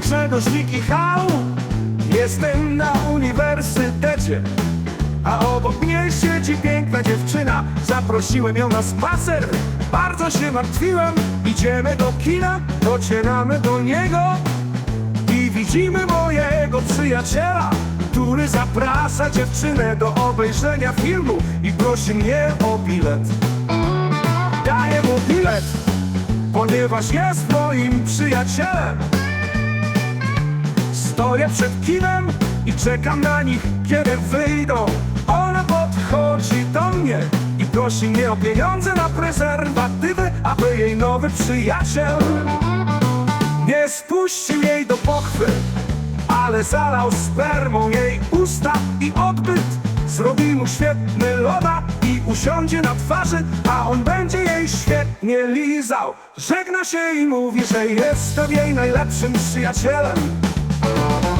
Grzegorz Hał. Jestem na uniwersytecie A obok mnie siedzi piękna dziewczyna. Zaprosiłem ją na spacer Bardzo się martwiłem. Idziemy do kina Docieramy do niego I widzimy mojego przyjaciela Który zaprasza dziewczynę do obejrzenia filmu I prosi mnie o bilet. Daję mu bilet Ponieważ jest moim przyjacielem Stoję przed kinem i czekam na nich, kiedy wyjdą. Ona podchodzi do mnie i prosi mnie o pieniądze na prezerwatywy Aby jej nowy przyjaciel nie spuścił jej do pochwy Ale zalał spermą jej usta i odbyt. Zrobi mu świetny loda i usiądzie na twarzy A on będzie jej świetnie lizał. Żegna się i mówi, że jestem jej najlepszym przyjacielem Bye.